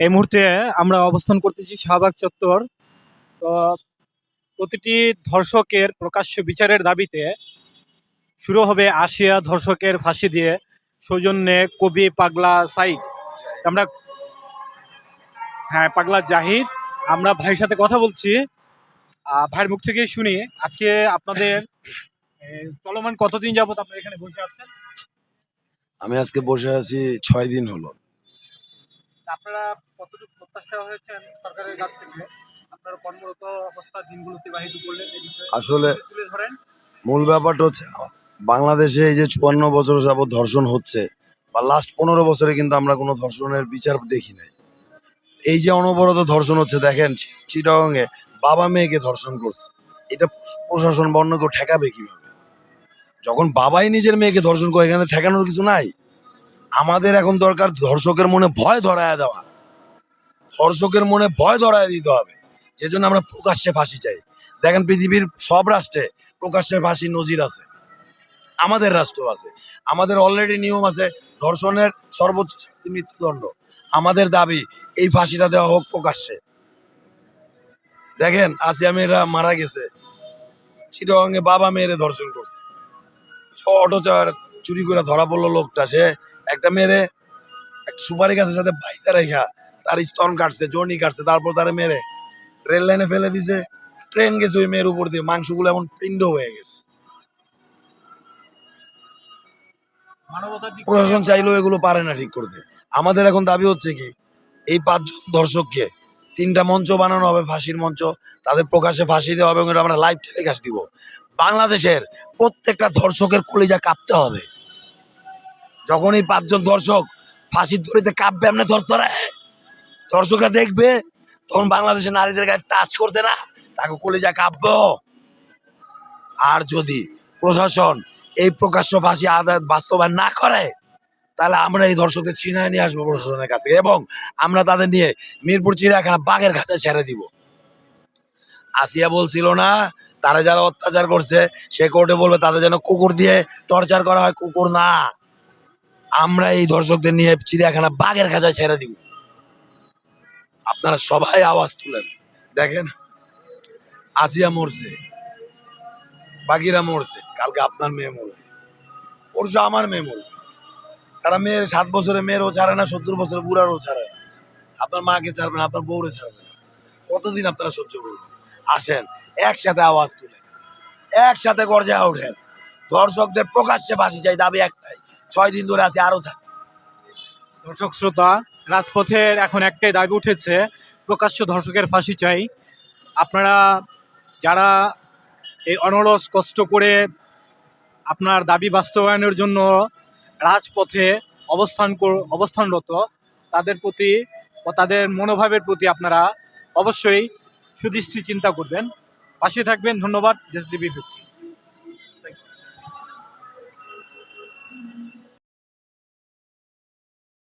এই মুহূর্তে আমরা অবস্থান করতেছি শাহবাগ চত্বর। তো প্রতিটি ধর্ষকের প্রকাশ্য বিচারের দাবিতে শুরু হবে আসিয়া ধর্ষকের ফাঁসি দিয়ে সৌজন্যে কবি পাগলা সাইদ আমরা হ্যাঁ পাগলা জাহিদ। আমরা ভাইয়ের সাথে কথা বলছি। ভাইয়ের মুখ থেকেই শুনি। আজকে আপনাদের চলমান কতদিন যাবত আপনারা এখানে বসে আছেন? আমি আজকে বসে আছি ছয় দিন হলো। আপনারা কতটুকু প্রত্যাশা হয়েছেন সরকারের কাছ থেকে? আপনারা কর্মরত অবস্থা দিনগুলো অতিবাহিত করলেন আসলে তুলে ধরেন। মূল ব্যাপারটা হচ্ছে বাংলাদেশে এই যে চুয়ান্ন বছর যাবৎ ধর্ষণ হচ্ছে বা লাস্ট পনেরো বছরে কিন্তু আমরা কোনো ধর্ষণের বিচার দেখি নাই। এই যে অনবরত ধর্ষণ হচ্ছে দেখেন চিটাগংয়ে বাবা মেয়েকে ধর্ষণ করছে। এটা প্রশাসন বর্ণ কেউ ঠেকাবে কীভাবে? যখন বাবাই নিজের মেয়েকে ধর্ষণ করে এখানে ঠেকানোর কিছু নাই। আমাদের এখন দরকার ধর্ষকের মনে ভয় ধরায় দেওয়া। ধর্ষকের মনে ভয় ধরায় দিতে হবে। যেজন্য আমরা প্রকাশ্যে ফাঁসি চাই। দেখেন পৃথিবীর সব রাষ্ট্রে প্রকাশ্যে ফাঁসি নজির আছে। আমাদের রাষ্ট্র আছে। আমাদের অলরেডি নিয়ম আছে, ধর্ষণের সর্বোচ্চ শাস্তি মৃত্যুদণ্ড। আমাদের দাবি, এই ফাঁসিটা দেওয়া হোক প্রকাশ্যে। দেখেন, আসিয়া মেয়েরা মারা গেছে। চিটাগাঙ্গে বাবা মেয়েরে ধর্ষণ করছে। অটো চুরি করে ধরা পড়ল লোকটা, সে একটা মেয়েরে একটা সুপারি গাছের সাথে বাইতে রেখা তার স্তন কাটছে জর্নি কাটছে তারপর তারা মেরে রেল লাইনে ফেলে দিছে। ট্রেন গেছে ওই মেয়ের উপর দিয়ে মাংসগুলো এমন পিণ্ড হয়ে গেছে। প্রশাসন চাইলেও এগুলো পারে না ঠিক করতে। আমাদের এখন দাবি হচ্ছে কি এই পাঁচজন দর্শককে তিনটা মঞ্চ বানানো হবে ফাঁসির মঞ্চ তাদের প্রকাশে ফাঁসি দেওয়া হবে এবং আমরা লাইভ টেলিকাস্ট দিব। বাংলাদেশের প্রত্যেকটা ধর্ষকের কলিজা কাঁপতে হবে। যখন এই পাঁচজন দর্শক ফাঁসির দড়িতে কাঁপবে এমনি ধরতরে? দর্শকরা দেখবে, তখন বাংলাদেশের নারীদের গায়ে টাচ করতে না, তাকে কলিজা কাঁপবো। আর যদি প্রশাসন এই প্রকাশ্য ফাঁসি আদায় বাস্তবায়ন না করে, তাহলে আমরা এই দর্শকদের ছিনায় নিয়ে আসব প্রশাসনের কাছ এবং আমরা তাদের নিয়ে মিরপুর, চিড়িয়াখানা বাঘের কাছে ছেড়ে দিব। আসিয়া বলছিল না, তারা যারা অত্যাচার করছে, সে কোর্টে বলবে তাদের যেন কুকুর দিয়ে টর্চার করা হয়, কুকুর না। আমরা এই দর্শকদের নিয়ে চিড়িয়াখানা বাঘের কাছে ছেড়ে দিব। আপনারা সবাই আওয়াজ তুলেন। দেখেন, আসিয়া মরছে বাকিরা মরছে, কালকে আপনার মেয়ে মরবে, পরশু আমার মেয়ে মরবে। তারা মেয়ের সাত বছরের মেয়েরও ছাড়ে না, সত্তর বছরের বুড়ারও ছাড়ে না। আপনার মাকে ছাড়বে না, আপনার বউরে ছাড়বে না। কতদিন আপনারা সহ্য করবেন? আসেন, একসাথে আওয়াজ তুলেন। একসাথে গর্জায় ওঠেন দর্শকদের প্রকাশ্যে ভাসি চাই, দাবি একটাই। ছয় দিন ধরে আছে, আরও থাক। দর্শক শ্রোতা, রাজপথের এখন একটাই দাবি উঠেছে, প্রকাশ্য ধর্ষকের ফাঁসি চাই। আপনারা যারা এই অনরস কষ্ট করে আপনার দাবি বাস্তবায়নের জন্য রাজপথে অবস্থান অবস্থানরত, তাদের প্রতি ও তাদের মনোভাবের প্রতি আপনারা অবশ্যই সুদৃষ্টি চিন্তা করবেন। পাশে থাকবেন, ধন্যবাদ, দেশ